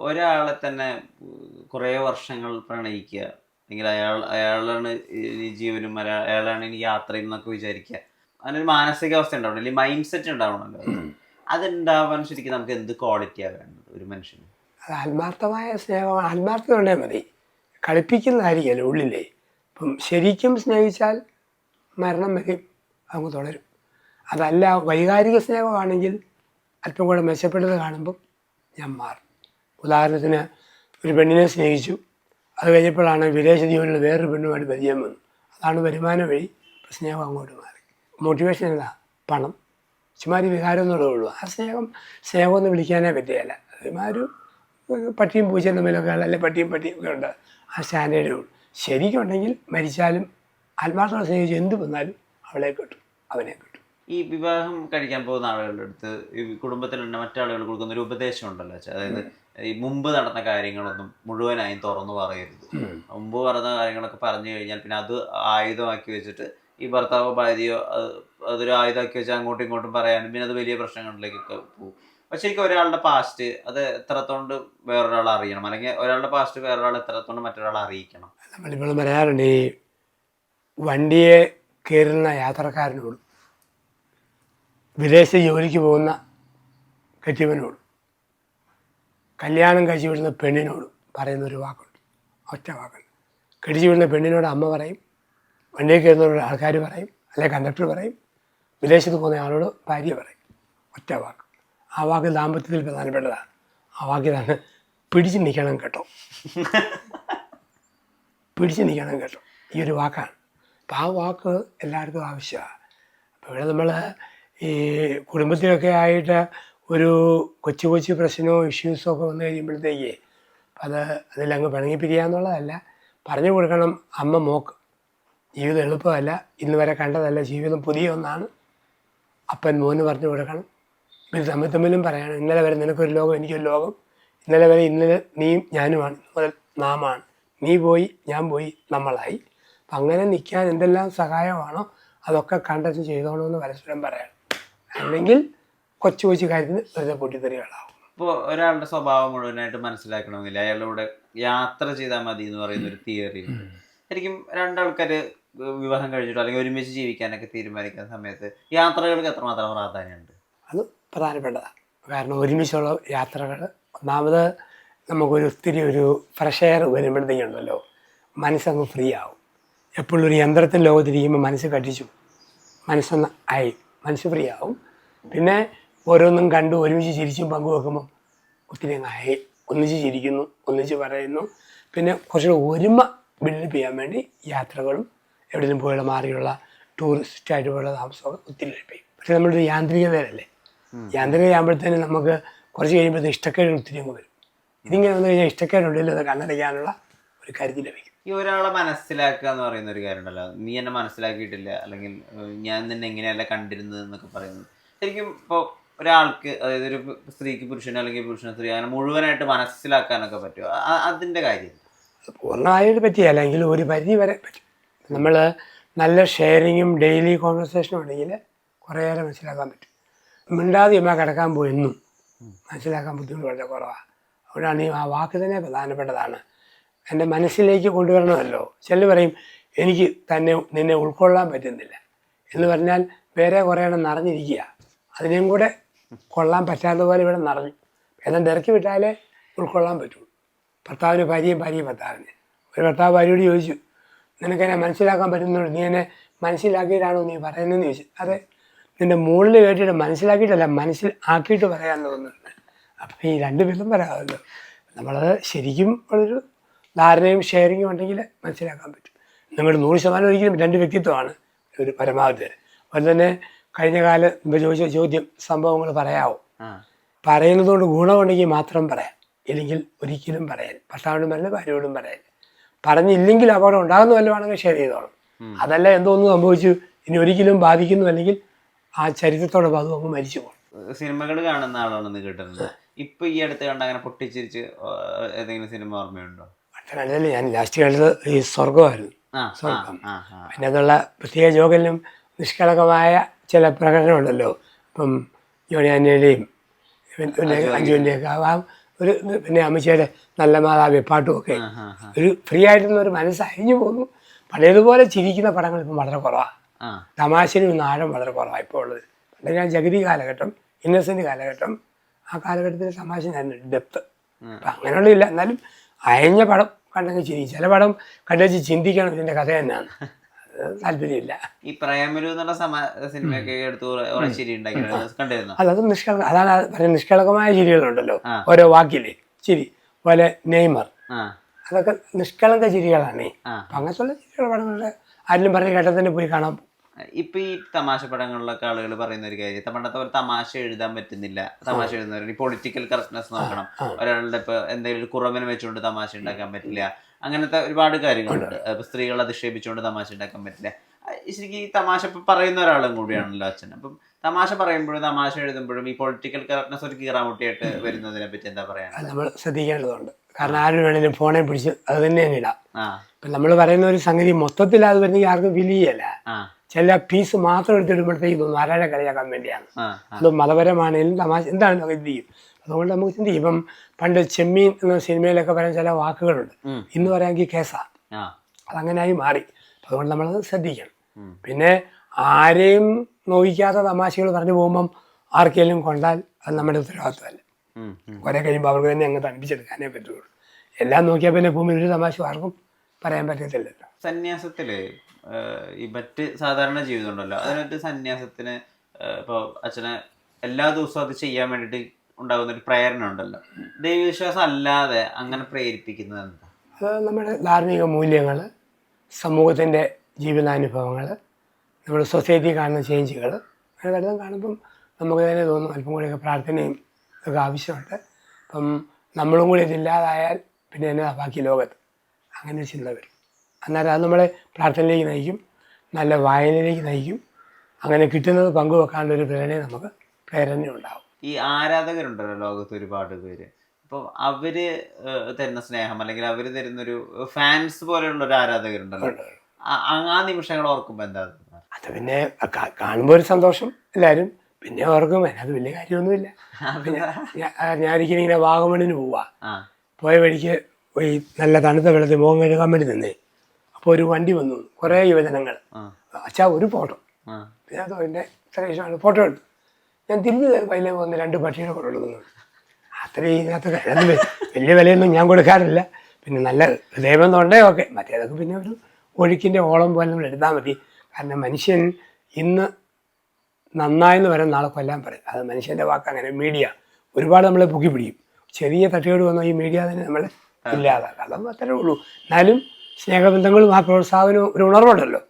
ഒരാളെ തന്നെ കുറേ വർഷങ്ങൾ പ്രണയിക്കുക. അല്ലെങ്കിൽ അയാൾ അയാളാണ് ഇനി ജീവനും അയാ- അയാളാണ് ഇനി യാത്ര എന്നൊക്കെ വിചാരിക്കുക. അതിനൊരു മാനസികാവസ്ഥ ഉണ്ടാവണം. അല്ലെങ്കിൽ മൈൻഡ് സെറ്റ് ഉണ്ടാവണമല്ലോ അതുണ്ടാവാൻ ശരിക്കും നമുക്ക് എന്ത് ക്വാളിറ്റിയാണ് വേണ്ടത് ഒരു മനുഷ്യന്? അത് ആത്മാർത്ഥമായ സ്നേഹമാണ്. ആത്മാർത്ഥത ഉണ്ടെങ്കിൽ മതി. കളിപ്പിക്കുന്നതായിരിക്കുമല്ലോ ഉള്ളിലേ. ഇപ്പം ശരിക്കും സ്നേഹിച്ചാൽ മരണം വരെ അങ്ങ് തുടരും. അതല്ല വൈകാരിക സ്നേഹമാണെങ്കിൽ അല്പം കൂടെ മെച്ചപ്പെട്ടത് കാണുമ്പം ഞാൻ മാറും. ഉദാഹരണത്തിന് ഒരു പെണ്ണിനെ സ്നേഹിച്ചു. അത് കഴിഞ്ഞപ്പോഴാണ് വിദേശ ജീവനിൽ വേറൊരു പെണ്ണുമായിട്ട് പരിചയം വന്നു അതാണ് വരുമാനം വഴി സ്നേഹം അങ്ങോട്ട് മാറി. മോട്ടിവേഷൻ എന്താ? പണം. ചുമ്മാരി വികാരം എന്നുള്ളതേ ഉള്ളൂ. ആ സ്നേഹം സ്നേഹം എന്ന് വിളിക്കാനേ പറ്റുകയില്ല. ഒരുമാതിരി ഒരു പട്ടിയും പൂച്ചയും തമ്മിലൊക്കെ അല്ലെ പട്ടിയും പട്ടിയും ഒക്കെ ഉണ്ട്. ആ സ്റ്റാൻഡേർഡേ ഉള്ളൂ ശരിക്കുണ്ടെങ്കിൽ മരിച്ചാലും ആത്മാർത്ഥം സ്നേഹിച്ച് എന്ത് വന്നാലും അവളെ കിട്ടും. അവനെ കിട്ടും. ഈ വിവാഹം കഴിക്കാൻ പോകുന്ന ആളുകളുടെ അടുത്ത് ഈ കുടുംബത്തിലുണ്ട് മറ്റാളുകൾ കൊടുക്കുന്ന ഒരു ഉപദേശം ഉണ്ടല്ലോ അതായത് ഈ മുമ്പ് നടന്ന കാര്യങ്ങളൊന്നും മുഴുവനായും തുറന്നു പറയരുത്. മുമ്പ് പറഞ്ഞ കാര്യങ്ങളൊക്കെ പറഞ്ഞു കഴിഞ്ഞാൽ പിന്നെ അത് ആയുധമാക്കി വെച്ചിട്ട് ഈ ഭർത്താവോ ഭാര്യയോ അത് അതൊരു ആയുധമാക്കി വെച്ചാൽ അങ്ങോട്ടും ഇങ്ങോട്ടും പറയാനും പിന്നെ അത് വലിയ പ്രശ്നങ്ങളിലേക്കൊക്കെ പോകും. പക്ഷെ എനിക്ക് ഒരാളുടെ പാസ്റ്റ് അത് എത്രത്തോണ്ട് വേറൊരാൾ അറിയണം? അല്ലെങ്കിൽ ഒരാളുടെ പാസ്റ്റ് വേറൊരാൾ എത്രത്തോണ്ട് മറ്റൊരാൾ അറിയിക്കണം? നമ്മളിപ്പോൾ പറയാറുണ്ട് ഈ വണ്ടിയെ കയറുന്ന യാത്രക്കാരനോട് വിദേശ ജോലിക്ക് പോകുന്ന കെട്ടിയവനോട്. കല്യാണം കഴിച്ചു വിടുന്ന പെണ്ണിനോട് പറയുന്ന ഒരു വാക്കുണ്ട്. ഒറ്റ വാക്കുണ്ട് കടിച്ചു വിടുന്ന പെണ്ണിനോട് അമ്മ പറയും വണ്ടിയിൽ കയറുന്നവരോട് ആൾക്കാർ പറയും അല്ലെ കണ്ടക്ടർ പറയും വിദേശത്ത് പോകുന്ന ആളോട് ഭാര്യ പറയും. ഒറ്റ വാക്ക്. ആ വാക്ക് ദാമ്പത്യത്തിൽ പ്രധാനപ്പെട്ടതാണ്. ആ വാക്ക് ഇതാണ് പിടിച്ച് നിൽക്കണം കേട്ടോ. പിടിച്ച് നിൽക്കണം കേട്ടോ. ഈ ഒരു വാക്കാണ്. അപ്പം ആ വാക്ക് എല്ലാവർക്കും ആവശ്യമാണ്. അപ്പോൾ ഇവിടെ നമ്മൾ ഈ കുടുംബത്തിലൊക്കെ ആയിട്ട് ഒരു കൊച്ചു കൊച്ചു പ്രശ്നമോ ഇഷ്യൂസോ ഒക്കെ വന്നു കഴിയുമ്പോഴത്തേക്ക് അത് അതിലങ്ങ് പിണങ്ങി പറഞ്ഞു കൊടുക്കണം അമ്മ മോക്ക്. ജീവിതം എളുപ്പമല്ല. ഇന്ന് വരെ കണ്ടതല്ല ജീവിതം പുതിയ ഒന്നാണ്. അപ്പൻ മോന് പറഞ്ഞു കൊടുക്കണം. ഇത് തമ്മിൽ തമ്മിലും പറയണം. ഇന്നലെ വരെ നിനക്കൊരു ലോകം എനിക്കൊരു ലോകം. ഇന്നലെ വരെ ഇന്നലെ നീയും ഞാനുമാണ്. മുതൽ നാമാണ്. നീ പോയി ഞാൻ പോയി നമ്മളായി. അപ്പം അങ്ങനെ നിൽക്കാൻ എന്തെല്ലാം സഹായമാണോ അതൊക്കെ കണ്ടച്ച് ചെയ്തോണമെന്ന് പരസ്പരം പറയണം. അല്ലെങ്കിൽ കൊച്ചു കൊച്ചു കാര്യത്തിന് വെറുതെ പൊട്ടിത്തെറികളാവും ഇപ്പോൾ ഒരാളുടെ സ്വഭാവം മുഴുവനായിട്ട് മനസ്സിലാക്കണമെന്നില്ല അയാളുടെ യാത്ര ചെയ്താൽ മതി എന്ന് പറയുന്ന ഒരു തിയറി ശരിക്കും രണ്ടാൾക്കാർ വിവാഹം കഴിച്ചിട്ടോ അല്ലെങ്കിൽ ഒരുമിച്ച് ജീവിക്കാനൊക്കെ തീരുമാനിക്കുന്ന സമയത്ത് യാത്രകൾക്ക് എത്രമാത്രം പ്രാധാന്യമുണ്ട്? അത് പ്രധാനപ്പെട്ടതാണ്. കാരണം ഒരുമിച്ചുള്ള യാത്രകൾ ഒന്നാമത് നമുക്കൊരു ഒത്തിരി ഒരു ഫ്രഷ് എയർ വരുമ്പോഴത്തേക്കുണ്ടല്ലോ മനസ്സങ്ങ് ഫ്രീ ആവും. എപ്പോഴും ഒരു യന്ത്രത്തിന്റെ ലോകത്തിരിക്കുമ്പോൾ മനസ്സ് കട്ടിച്ചു മനസ്സൊന്ന് ആയി മനസ്സ് ഫ്രീ ആവും. പിന്നെ ഓരോന്നും കണ്ടു ഒരുമിച്ച് ചിരിച്ചും പങ്കുവെക്കുമ്പോൾ ഒത്തിരി അങ്ങ് ആയി ഒന്നിച്ച് ചിരിക്കുന്നു ഒന്നിച്ച് പറയുന്നു. പിന്നെ കുറച്ചുകൂടെ ഒരുമ ബിൽഡപ്പ് ചെയ്യാൻ വേണ്ടി യാത്രകളും എവിടെയും പോയുള്ള മാറിയുള്ള ടൂറിസ്റ്റായിട്ട് പോയുള്ള താമസമൊക്കെ ഒത്തിരി ഹെൽപ്പ് ചെയ്യും പക്ഷെ നമ്മളൊരു യാന്ത്രികതയിലല്ലേ യാന്ത്രികയാകുമ്പോഴത്തേനും നമുക്ക് കുറച്ച് കഴിയുമ്പോഴത്തേക്ക് ഇഷ്ടക്കേട് ഒത്തിരി അങ്ങ് വരും. ഇതിങ്ങനെ വന്നു കഴിഞ്ഞാൽ ഇഷ്ടക്കേടുണ്ടല്ലോ അത് കണ്ണടയ്ക്കാനുള്ള ഒരു കരുതി ലഭിക്കും. ഈ ഒരാളെ മനസ്സിലാക്കുക എന്ന് പറയുന്ന ഒരു കാര്യമുണ്ടല്ലോ. നീ എന്നെ മനസ്സിലാക്കിയിട്ടില്ല അല്ലെങ്കിൽ ഞാൻ നിന്നെ എങ്ങനെയല്ല കണ്ടിരുന്നത് എന്നൊക്കെ പറയുന്നത്. ശരിക്കും ഇപ്പോൾ ഒരാൾക്ക് അതായത് ഒരു സ്ത്രീക്ക് പുരുഷന് അല്ലെങ്കിൽ പുരുഷന് സ്ത്രീ അങ്ങനെ മുഴുവനായിട്ട് മനസ്സിലാക്കാനൊക്കെ പറ്റുമോ? അതിന്റെ അതിന്റെ കാര്യം. പൂർണമായിട്ട് പറ്റിയല്ല എങ്കിലും ഒരു പരിധി വരെ പറ്റും. നമ്മൾ നല്ല ഷെയറിങ്ങും ഡെയിലി കോൺവെർസേഷനും ഉണ്ടെങ്കിൽ കുറേയേറെ മനസ്സിലാക്കാൻ പറ്റും. മിണ്ടാതെ ഇമ്മ കിടക്കാൻ പോയി എന്നും മനസ്സിലാക്കാൻ ബുദ്ധിമുട്ട് വളരെ കുറവാണ് അതുകൊണ്ടാണ് ഈ ആ വാക്ക് തന്നെ പ്രധാനപ്പെട്ടതാണ്. എന്റെ മനസ്സിലേക്ക് കൊണ്ടുവരണമല്ലോ. ചിലർ പറയും എനിക്ക് തന്നെ നിന്നെ ഉൾക്കൊള്ളാൻ പറ്റുന്നില്ല. എന്ന് പറഞ്ഞാൽ വേറെ കുറേ എണ്ണം നിറഞ്ഞിരിക്കുക. അതിനെയും കൂടെ കൊള്ളാൻ പറ്റാത്ത പോലെ ഇവിടെ നിറഞ്ഞു എല്ലാം ഇറക്കി വിട്ടാലേ ഉൾക്കൊള്ളാൻ പറ്റുള്ളൂ ഭർത്താവിന് ഭാര്യയും ഭാര്യയും ഭർത്താവിന്. ഒരു ഭർത്താവ് ഭാര്യയോട് ചോദിച്ചു നിനക്ക് എന്നെ മനസ്സിലാക്കാൻ പറ്റുന്നുള്ളൂ നീ എന്നെ മനസ്സിലാക്കിയിട്ടാണോ നീ പറയുന്നതെന്ന് ചോദിച്ചു. അതെ നിന്റെ മുകളിൽ കേട്ടിട്ട് മനസ്സിലാക്കിയിട്ടല്ല മനസ്സിൽ ആക്കിയിട്ട് പറയാൻ തോന്നുന്നുണ്ട്. അപ്പം ഈ രണ്ട് പേരും പറയാമല്ലോ നമ്മളത് ശരിക്കും ഒരു ധാരണയും ഷെയറിങ്ങും ഉണ്ടെങ്കിൽ മനസ്സിലാക്കാൻ പറ്റും. നമ്മുടെ നൂറ് ശതമാനം ഒരിക്കലും രണ്ട് വ്യക്തിത്വമാണ് ഒരു പരമാവധി അതുപോലെ തന്നെ കഴിഞ്ഞ കാലം ചോദിച്ച ചോദ്യം സംഭവങ്ങൾ പറയാവോ. പറയുന്നത് പറയുന്നതുകൊണ്ട് ഗുണമുണ്ടെങ്കിൽ മാത്രം പറയാം. ഇല്ലെങ്കിൽ ഒരിക്കലും പറയാൻ. ഭർത്താവിനോടും പറയില്ല ഭാര്യയോടും പറയാൻ. പറഞ്ഞില്ലെങ്കിൽ അപകടം ഉണ്ടാകുന്ന വല്ലതാണെങ്കിൽ ഷെയർ ചെയ്തോളാം. അതല്ല എന്തോന്ന് സംഭവിച്ചു ഇനി ഒരിക്കലും ബാധിക്കുന്നു അല്ലെങ്കിൽ ആ ചരിത്രത്തോടൊപ്പം അതും അങ്ങ് മരിച്ചു പോകും. സിനിമകൾ കാണുന്ന ആളാണെന്ന് കേട്ടിട്ടുണ്ട് ഇപ്പൊ ഈ അടുത്ത് കണ്ട അങ്ങനെ പൊട്ടിച്ചിരിച്ച് ഏതെങ്കിലും സിനിമ ഓർമ്മയുണ്ടോ? അല്ലല്ലേ ഞാൻ ലാസ്റ്റ് കണ്ടത് ഈ സ്വർഗമായിരുന്നു സ്വർഗം പിന്നെ അതുള്ള പ്രത്യേക ജോഗലിനും നിഷ്കളങ്കമായ ചില പ്രകടനമുണ്ടല്ലോ ഇപ്പം ജോണി ആന്റണിയുടെയും പിന്നെ അഞ്ജുവിന്റെയൊക്കെ ആ ഒരു പിന്നെ അമ്മച്ചിയുടെ നല്ല മാതാവി പാട്ടുമൊക്കെ. ഒരു ഫ്രീ ആയിട്ടുള്ള ഒരു മനസ്സ് അഴിഞ്ഞു പോകുന്നു. പഴയതുപോലെ ചിരിക്കുന്ന പടങ്ങൾ ഇപ്പം വളരെ കുറവാണ് തമാശനും നാഴം വളരെ കുറവാണ് ഇപ്പോൾ ഉള്ളത്. പണ്ട് ഞാൻ ജഗതി കാലഘട്ടം ഇന്നസെന്റ് കാലഘട്ടം ആ കാലഘട്ടത്തിൽ തമാശ ഞാൻ ഡെപ്ത്. അപ്പം അങ്ങനെയുള്ള ഇല്ല. എന്നാലും അയഞ്ഞ പടം കണ്ടെങ്കിൽ ചിരി. ചില പടം കണ്ടുവച്ച് ചിന്തിക്കണം ഇതിന്റെ കഥ തന്നെയാണ്. താല്പര്യമില്ല ഈ പ്രേമലു എന്നുള്ള സമ സിനിമയൊക്കെ എടുത്ത് കണ്ടിരുന്നു? അതത് നിഷ്കളങ്ക അതാണ് പറയുന്നത് നിഷ്കളങ്കമായ ചിരികളുണ്ടല്ലോ. ഓരോ വാക്കിൽ. ചിരി. പോലെ നെയ്മർ. അതൊക്കെ നിഷ്കളങ്ക ചിരികളാണ്. അങ്ങനത്തെ ചിരികൾ പടങ്ങളുടെ ആരെങ്കിലും പറഞ്ഞ ഘട്ടത്തിന് പോയി കാണാം ഇപ്പൊ ഈ തമാശ പടങ്ങളിലൊക്കെ ആളുകൾ പറയുന്ന ഒരു കാര്യം പണ്ടത്തെ പോലെ തമാശ എഴുതാൻ പറ്റുന്നില്ല. തമാശ എഴുതുന്നവർ പൊളിറ്റിക്കൽ കറക്റ്റ്നെസ് നോക്കണം. ഒരാളുടെ ഇപ്പൊ എന്തെങ്കിലും ഒരു കുറവനെ വെച്ചുകൊണ്ട് തമാശ ഉണ്ടാക്കാൻ പറ്റില്ല. അങ്ങനത്തെ ഒരുപാട് കാര്യങ്ങളുണ്ട്. സ്ത്രീകളെ അധിക്ഷേപിച്ചുകൊണ്ട് തമാശ ഉണ്ടാക്കാൻ പറ്റില്ല. ശരിക്കും ഈ തമാശ ഇപ്പൊ പറയുന്ന ഒരാളും കൂടിയാണല്ലോ അച്ഛൻ. അപ്പം തമാശ പറയുമ്പോഴും തമാശ എഴുതുമ്പോഴും ഈ പൊളിറ്റിക്കൽ കറക്റ്റ്നെസ് ഒരു കീറാമുട്ടിയായിട്ട് വരുന്നതിനെ പറ്റി എന്താ പറയാ നമ്മൾ ശ്രദ്ധിക്കേണ്ടതുണ്ട്. കാരണം ആരും വേണേലും ഫോണെ പിടിച്ച് അത് തന്നെ ഇടാം. ഇപ്പം നമ്മൾ പറയുന്ന ഒരു സംഗതി മൊത്തത്തിൽ അത് വരുന്നെങ്കിൽ ആർക്കും വിലയല്ല ചില പീസ് മാത്രം എടുത്തിടുമ്പോഴത്തേക്ക് തോന്നും ആരാടെ കളിയാക്കാൻ വേണ്ടിയാണ്. അത് മതപരമാണെങ്കിലും തമാശ എന്താണ് ഇത്? ചിന്തിക്കും അതുകൊണ്ട് നമുക്ക് ചിന്തിക്കും ഇപ്പം പണ്ട് ചെമ്മീൻ എന്ന സിനിമയിലൊക്കെ പറയാൻ ചില വാക്കുകളുണ്ട്. ഇന്ന് പറയാമെങ്കിൽ കേസാ. അതങ്ങനെയായി മാറി. അതുകൊണ്ട് നമ്മളത് ശ്രദ്ധിക്കണം. പിന്നെ ആരെയും നോവിക്കാത്ത തമാശകൾ പറഞ്ഞു പോകുമ്പം ആർക്കെങ്കിലും കൊണ്ടാൽ അത് നമ്മുടെ ഉത്തരവാദിത്വമല്ല. കുറെ കഴിയുമ്പോൾ അവർക്ക് തന്നെ അങ്ങ് തണുപ്പിച്ചെടുക്കാനേ പറ്റുള്ളൂ. എല്ലാം നോക്കിയാൽ പിന്നെ ഭൂമിയിൽ ഒരു തമാശ ആർക്കും പറയാൻ പറ്റത്തില്ലല്ലോ. സന്യാസത്തിൽ ഈ മറ്റ് സാധാരണ ജീവിതം ഉണ്ടല്ലോ. അതിനകത്ത് സന്യാസത്തിന് ഇപ്പോൾ ഇപ്പൊ അച്ഛനെ എല്ലാ ദിവസവും അത് ചെയ്യാൻ വേണ്ടിയിട്ട് ഉണ്ടാകുന്ന ഒരു പ്രേരണ ഉണ്ടല്ലോ. ദൈവവിശ്വാസം അല്ലാതെ അങ്ങനെ പ്രേരിപ്പിക്കുന്നത് എന്താ? അത് നമ്മുടെ ധാർമ്മിക മൂല്യങ്ങൾ സമൂഹത്തിന്റെ ജീവിതാനുഭവങ്ങൾ നമ്മുടെ സൊസൈറ്റി കാണുന്ന ചേഞ്ചുകൾ അങ്ങനെ വല്ലതും കാണുമ്പം നമുക്ക് തന്നെ തോന്നും അല്പം കൂടിയൊക്കെ പ്രാർത്ഥനയും ഒക്കെ ആവശ്യമുണ്ട്. അപ്പം നമ്മളും കൂടി ഇതില്ലാതായാൽ പിന്നെ എന്നതാ ബാക്കി ലോകത്ത്? അങ്ങനെ ചിന്ത വരും. അന്നേരം അത് നമ്മളെ പ്രാർത്ഥനയിലേക്ക് നയിക്കും നല്ല വായനയിലേക്ക് നയിക്കും. അങ്ങനെ കിട്ടുന്നത് പങ്കുവെക്കാനുള്ള ഒരു നമുക്ക് പ്രേരണ ഉണ്ടാവും ഈ ആരാധകരുണ്ടല്ലോ ലോകത്ത് ഒരുപാട് പേര്. അപ്പോൾ അവർ തരുന്ന സ്നേഹം അല്ലെങ്കിൽ അവർ തരുന്നൊരു ഫാൻസ് പോലെയുള്ള ഒരു ആരാധകരുണ്ടല്ലോ ആ- നിമിഷങ്ങൾ ഓർക്കുമ്പോൾ എന്താ? അത് പിന്നെ കാണുമ്പോൾ ഒരു സന്തോഷം എല്ലാവരും പിന്നെ ഓർക്കും അത് വലിയ കാര്യമൊന്നുമില്ല. ഞാൻ ഇങ്ങനെ വാഗമണിന് പോവാ. പോയ വഴിക്ക് ഈ നല്ല തണുത്ത വെള്ളത്തിൽ മുഖം കഴുകാൻ വേണ്ടി നിന്നേ. അപ്പോൾ ഒരു വണ്ടി വന്നു. കുറേ യുവജനങ്ങൾ. അച്ഛാ ഒരു ഫോട്ടോ. പിന്നെ അതോ എന്റെ ഇത്ര ഇഷ്ടമാണ് ഫോട്ടോ എടുത്തു ഞാൻ തിരിഞ്ഞു വൈലേ വന്ന് രണ്ട് പട്ടിയുടെ കൂടെ കൊടുക്കുന്നു അത്രയും ഇതിനകത്ത് അതിനകത്ത് വലിയ വിലയൊന്നും ഞാൻ കൊടുക്കാറില്ല. പിന്നെ നല്ല ഹൃദയം തൊണ്ടേ ഓക്കെ മറ്റേതൊക്കെ പിന്നെ ഒരു ഒഴുക്കിന്റെ ഓളം പോലെ നമ്മൾ എടുത്താൽ മതി. കാരണം മനുഷ്യൻ ഇന്ന് നന്നായെന്ന് വരെ നാളെ കൊല്ലാൻ പറയും. അത് മനുഷ്യന്റെ വാക്ക് അങ്ങനെ മീഡിയ ഒരുപാട് നമ്മളെ പൊക്കി പിടിക്കും. ചെറിയ തട്ടിയോട് വന്ന ഈ മീഡിയ തന്നെ നമ്മളെ ഇല്ലാതാക്കാം അതൊന്നും അത്രേ ഉള്ളൂ. എന്നാലും സ്നേഹബന്ധങ്ങളും ആ പ്രോത്സാഹനവും ഒരു ഉണർവുണ്ടല്ലോ.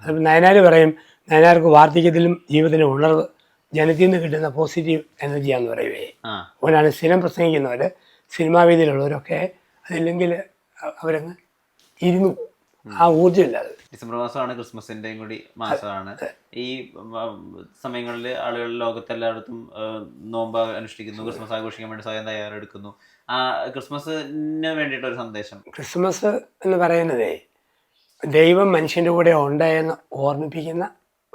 അതിപ്പോൾ അത് നയനാർ പറയും നയനാർക്ക് വാർദ്ധക്യത്തിലും ജീവിതത്തിന്റെ ഉണർവ് ജനത്തിൽ നിന്ന് കിട്ടുന്ന പോസിറ്റീവ് എനർജിയാന്ന് പറയുവേ. അതുകൊണ്ടാണ് സ്ഥിരം പ്രസംഗിക്കുന്നവർ സിനിമാ വേദിയിലുള്ളവരൊക്കെ അതില്ലെങ്കിൽ അവരങ്ങ് ഇരുന്നു. ആ ഊർജമില്ല ഡിസംബർ മാസമാണ് ക്രിസ്മസിന്റെയും കൂടി മാസമാണ്. ഈ സമയങ്ങളിൽ ആളുകൾ ലോകത്തെല്ലായിടത്തും നോമ്പ് അനുഷ്ഠിക്കുന്നു ക്രിസ്മസ് ആഘോഷിക്കാൻ വേണ്ടി സ്വയം തയ്യാറെടുക്കുന്നു. ആ ക്രിസ്മസിന് വേണ്ടിയിട്ട് ഒരു സന്ദേശം. ക്രിസ്മസ് എന്ന് പറയുന്നതേ ദൈവം മനുഷ്യന്റെ കൂടെ ഉണ്ട് എന്ന് ഓർമ്മിപ്പിക്കുന്ന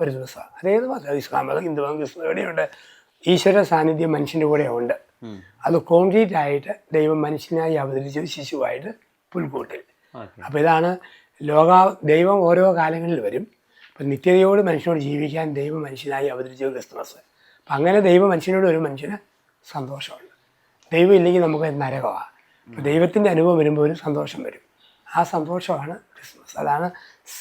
ഒരു ദിവസം. അതേത് മതം ഇസ്ലാം മതം ഹിന്ദു മതം ക്രിസ്തു എവിടെയുണ്ട് ഈശ്വര സാന്നിധ്യം മനുഷ്യന്റെ കൂടെ ഉണ്ട് അത് കോൺക്രീറ്റ് ആയിട്ട് ദൈവം മനുഷ്യനായി അവതരിച്ച ശിശുവായിട്ട് പുൽക്കൂട്ടിൽ. അപ്പോൾ ഇതാണ് ലോക ദൈവം ഓരോ കാലങ്ങളിൽ വരും. അപ്പം നിത്യതയോട് മനുഷ്യനോട് ജീവിക്കാൻ ദൈവം മനുഷ്യനായി അവതരിച്ച ക്രിസ്മസ് അപ്പം അങ്ങനെ ദൈവം മനുഷ്യനോട് ഒരു മനുഷ്യന് സന്തോഷമുണ്ട്. ദൈവം ഇല്ലെങ്കിൽ നമുക്ക് നരകമാണ് അപ്പം ദൈവത്തിന്റെ അനുഭവം വരുമ്പോൾ ഒരു സന്തോഷം വരും. ആ സന്തോഷമാണ് ക്രിസ്മസ് അതാണ്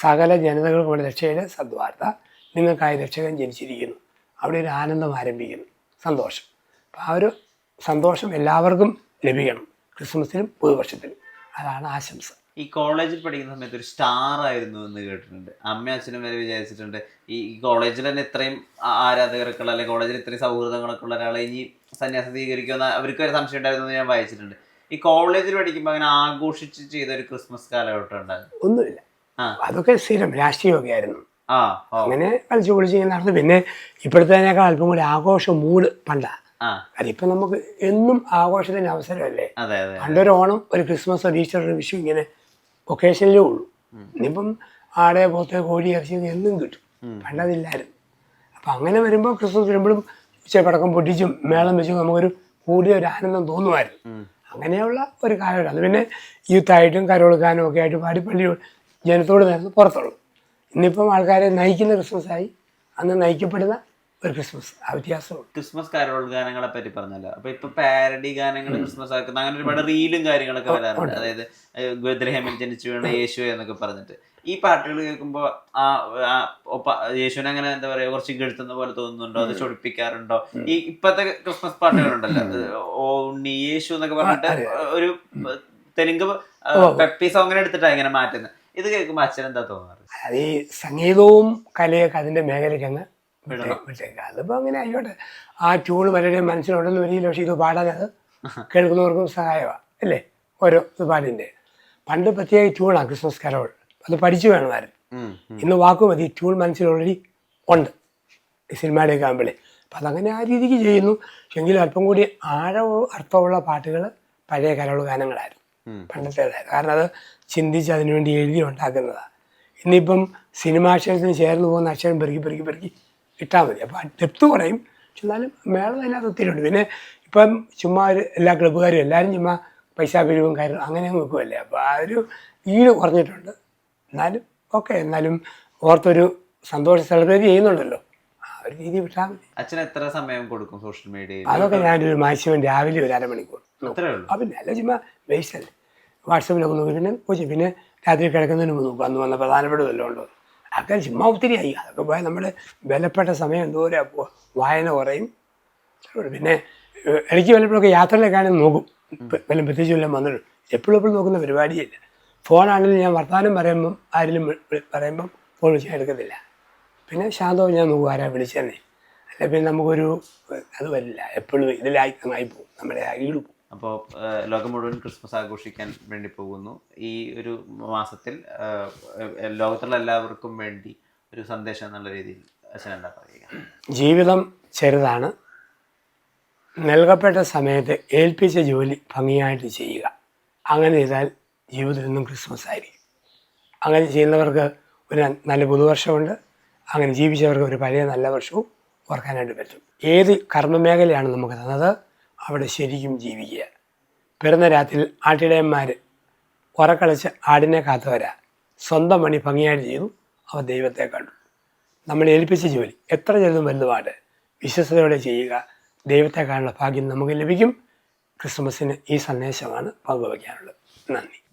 സകല ജനതകൾക്കുള്ള രക്ഷയുടെ സദ്വാർത്ത. നിങ്ങൾക്കായി രക്ഷകൻ ജനിച്ചിരിക്കുന്നു. അവിടെ ഒരു ആനന്ദം ആരംഭിക്കുന്നു. സന്തോഷം. അപ്പം ആ ഒരു സന്തോഷം എല്ലാവർക്കും ലഭിക്കണം. ക്രിസ്മസിനും പുതുവർഷത്തിനും. അതാണ് ആശംസ. ഈ കോളേജിൽ പഠിക്കുന്ന സമയത്ത് ഒരു സ്റ്റാർ ആയിരുന്നു എന്ന് കേട്ടിട്ടുണ്ട്. അമ്മ അച്ഛനും വരെ വിചാരിച്ചിട്ടുണ്ട് ഈ കോളേജിൽ തന്നെ ഇത്രയും ആരാധകരൊക്കെ ഉള്ള അല്ലെങ്കിൽ കോളേജിൽ ഇത്രയും സൗഹൃദങ്ങളൊക്കെ ഉള്ള ഒരാളെ ഇനി സന്യാസം സ്വീകരിക്കുമെന്ന് അവർക്ക് ഒരു സംശയം ഉണ്ടായിരുന്നു എന്ന് ഞാൻ വായിച്ചിട്ടുണ്ട്. ഈ കോളേജിൽ പഠിക്കുമ്പോൾ അങ്ങനെ ആഘോഷിച്ച് ചെയ്ത ഒരു ക്രിസ്മസ് കാലഘട്ടം ഉണ്ടായിരുന്നു? ഒന്നുമില്ല. ആ. അതൊക്കെ സ്ഥിരം രാഷ്ട്രീയമൊക്കെ ആയിരുന്നു അങ്ങനെ കളിച്ചു പൊളിച്ച് ഇങ്ങനെ നടന്നു പിന്നെ ഇപ്പോഴത്തേനേക്കാൾ അല്പം കൂടി ആഘോഷ മൂഡ് പണ്ട. കാരണം നമുക്ക് എന്നും ആഘോഷത്തിന് അവസരമല്ലേ? പണ്ടൊരു ഓണം ഒരു ക്രിസ്മസ് ഒരു ഈസ്റ്റർ ഒരു വിഷു ഇങ്ങനെ ഒക്കേഷനിലേ ഉള്ളൂ. ഇനിയിപ്പം ആടെ പോത്ത് കോഴി ഇറച്ചി എന്നും കിട്ടും. പണ്ടതില്ലായിരുന്നു. അപ്പം അങ്ങനെ വരുമ്പോൾ ക്രിസ്മസ് വരുമ്പോഴും ഉച്ചപ്പടക്കം പൊട്ടിച്ചും മേളം വെച്ചും നമുക്കൊരു കൂടിയ ഒരു ആനന്ദം തോന്നുമായിരുന്നു. അങ്ങനെയുള്ള ഒരു കാലഘട്ടം. അത് പിന്നെ യൂത്തായിട്ടും കരോളുക്കാനും ഒക്കെ ആയിട്ട് പാടിപ്പള്ളി പള്ളി ജനത്തോട് നേരത്തെ പുറത്തുള്ളൂ. ഇന്നിപ്പം ആൾക്കാരെ നയിക്കുന്ന ക്രിസ്മസ് ആയി അന്ന് നയിക്കപ്പെടുന്ന ഒരു ക്രിസ്മസ്. ആ വ്യത്യാസമുള്ളൂ ക്രിസ്മസ് കരോൾ ഗാനങ്ങളെ പറ്റി പറഞ്ഞല്ലോ. അപ്പൊ ഇപ്പൊ പാരഡി ഗാനങ്ങൾ ക്രിസ്മസ് ആക്കുന്ന അങ്ങനെ ഒരുപാട് റീലും കാര്യങ്ങളൊക്കെ വരാറുണ്ട്. അതായത് ഗദ്രഹമിൽ ജനിച്ചു വേണം യേശു എന്നൊക്കെ പറഞ്ഞിട്ട്. ഈ പാട്ടുകൾ കേൾക്കുമ്പോ ആ യേശുവിനെ അങ്ങനെ എന്താ പറയാ കുറച്ച് കെടുത്തുന്ന പോലെ തോന്നുന്നുണ്ടോ? അത് ചൊടിപ്പിക്കാറുണ്ടോ? ഈ ഇപ്പത്തെ ക്രിസ്മസ് പാട്ടുകളുണ്ടല്ലോ. ഓ ഉണ്ണി യേശു എന്നൊക്കെ പറഞ്ഞിട്ട് ഒരു തെലുങ്ക് പെപ്പി സോങ്ങിനെ എടുത്തിട്ടാ ഇങ്ങനെ മാറ്റുന്നത് ഇത് കേൾക്കുമ്പോ അച്ഛൻ എന്താ തോന്നാറ്? അത് ഈ സംഗീതവും കലയൊക്കെ അതിന്റെ മേഖലയ്ക്ക് അങ്ങ് അതിപ്പോ അങ്ങനെ ആയിക്കോട്ടെ. ആ ട്യൂൺ പലരുടെയും മനസ്സിലുണ്ടെന്ന് വരില്ല പക്ഷെ ഇത് പാടാൻ അത് കേൾക്കുന്നവർക്കും സഹായമാണ് അല്ലേ? ഓരോ ഇത് പാടിന്റെ പണ്ട് പ്രത്യേക ട്യൂണാണ് ക്രിസ്മസ് കരോൾ. അത് പഠിച്ചു വേണം ആരും. ഇന്ന് വാക്കും മതി ട്യൂൺ മനസ്സിൽ ഓൾറെഡി ഉണ്ട്. ഈ സിനിമയുടെയൊക്കെ ആകുമ്പോഴേ. അപ്പം അതങ്ങനെ ആ രീതിക്ക് ചെയ്യുന്നു. എങ്കിലും അല്പം കൂടി ആഴവും അർത്ഥമുള്ള പാട്ടുകൾ പഴയ കരോൾ ഗാനങ്ങളായിരുന്നു. പണ്ടത്തേതായിരുന്നു കാരണം അത് ചിന്തിച്ച് അതിനുവേണ്ടി എഴുതി ഉണ്ടാക്കുന്നതാണ് ഇന്നിപ്പം സിനിമാക്ഷരത്തിന് ചേർന്ന് പോകുന്ന അക്ഷരം പെറുക്കി പെറുക്കി പെറുക്കി ഇട്ടാൽ മതി. അപ്പോൾ ഡെപ്ത് കുറയും. പക്ഷെ എന്നാലും മേളം അതിനകത്ത് ഒത്തിരി ഉണ്ട്. പിന്നെ ഇപ്പം ചുമ്മാ ഒരു എല്ലാ ക്ലബ്ബുകാരും എല്ലാവരും ചുമ്മാ പൈസ പിരിവും കാര്യം അങ്ങനെ നിൽക്കുമല്ലേ അപ്പോൾ ആ ഒരു ഈട് കുറഞ്ഞിട്ടുണ്ട്. എന്നാലും ഓക്കെ. എന്നാലും ഓർത്തൊരു സന്തോഷം സെലിബ്രേറ്റ് ചെയ്യുന്നുണ്ടല്ലോ. ആ ഒരു രീതി വിട്ടാൽ മതി. അച്ഛൻ എത്ര സമയം കൊടുക്കും സോഷ്യൽ മീഡിയ അതൊക്കെ ഞാനൊരു മാക്സിമം രാവിലെ ഒരു അരമണിക്കൂർ. അപ്പം പിന്നെ അല്ല ചുമ്മാ വേസ്റ്റ് അല്ലേ? വാട്സപ്പിലൊക്കെ നോക്കി പിന്നെ പോയി പിന്നെ രാത്രി കിടക്കുന്നതിന് മുമ്പ് നോക്കും. അന്ന് വന്ന പ്രധാനപ്പെട്ട വല്ലതും ഉണ്ടോ അതൊക്കെ ചുമ്മാ ഒത്തിരി ആയി. അതൊക്കെ പോയാൽ നമ്മൾ വിലപ്പെട്ട സമയം എന്തോരം അപ്പോൾ വായന കുറയും. പിന്നെ ഇടയ്ക്ക് വല്ലപ്പോഴൊക്കെ യാത്രയിലൊക്കെ നോക്കും. വല്ല പ്രത്യേകിച്ച് വല്ലതും വന്നിട്ട്. എപ്പോഴും എപ്പോഴും നോക്കുന്ന പരിപാടിയില്ല. ഫോണാണെങ്കിലും ഞാൻ വർത്തമാനം പറയുമ്പം ആരെങ്കിലും പറയുമ്പം ഫോൺ വിളിച്ചാൽ എടുക്കത്തില്ല. പിന്നെ ശാന്തവും ഞാൻ നോക്കും ആരാ വിളിച്ചതന്നെ. അല്ല പിന്നെ നമുക്കൊരു അത് വരില്ല. എപ്പോഴും ഇതിലായി നന്നായി പോകും. നമ്മുടെ ഈട് പോകും. അപ്പോൾ ലോകം മുഴുവൻ ക്രിസ്മസ് ആഘോഷിക്കാൻ വേണ്ടി പോകുന്നു. ഈ ഒരു മാസത്തിൽ ലോകത്തുള്ള എല്ലാവർക്കും വേണ്ടി ഒരു സന്ദേശം എന്നുള്ള രീതിയിൽ അച്ഛൻ എന്താ പറയുക? ജീവിതം ചെറുതാണ്. നൽകപ്പെട്ട സമയത്ത് ഏൽപ്പിച്ച ജോലി ഭംഗിയായിട്ട് ചെയ്യുക. അങ്ങനെ ചെയ്താൽ ജീവിതത്തിൽ നിന്നും ക്രിസ്മസ് ആയിരിക്കും. അങ്ങനെ ചെയ്യുന്നവർക്ക് ഒരു നല്ല പുതുവർഷമുണ്ട്. അങ്ങനെ ജീവിച്ചവർക്ക് ഒരു പഴയ നല്ല വർഷവും ഓർക്കാനായിട്ട് പറ്റും. ഏത് കർമ്മമേഖലയാണ് നമുക്ക് തന്നത്? അവിടെ ശരിക്കും ജീവിക്കുക. പിറന്ന രാത്രിയിൽ ആട്ടിടയന്മാർ ഉറക്കളിച്ച് ആടിനെ കാത്തവരാ. സ്വന്തം പണി ഭംഗിയായിട്ട് ചെയ്തു അവ ദൈവത്തെ കണ്ടു. നമ്മൾ ഏൽപ്പിച്ച ജോലി എത്ര ചെറുതും വലുതുമാണ്. വിശ്വസതയോടെ ചെയ്യുക ദൈവത്തെ കാണുന്ന ഭാഗ്യം നമുക്ക് ലഭിക്കും. ക്രിസ്മസിന് ഈ സന്ദേശമാണ് പങ്കുവയ്ക്കാനുള്ളത്. നന്ദി.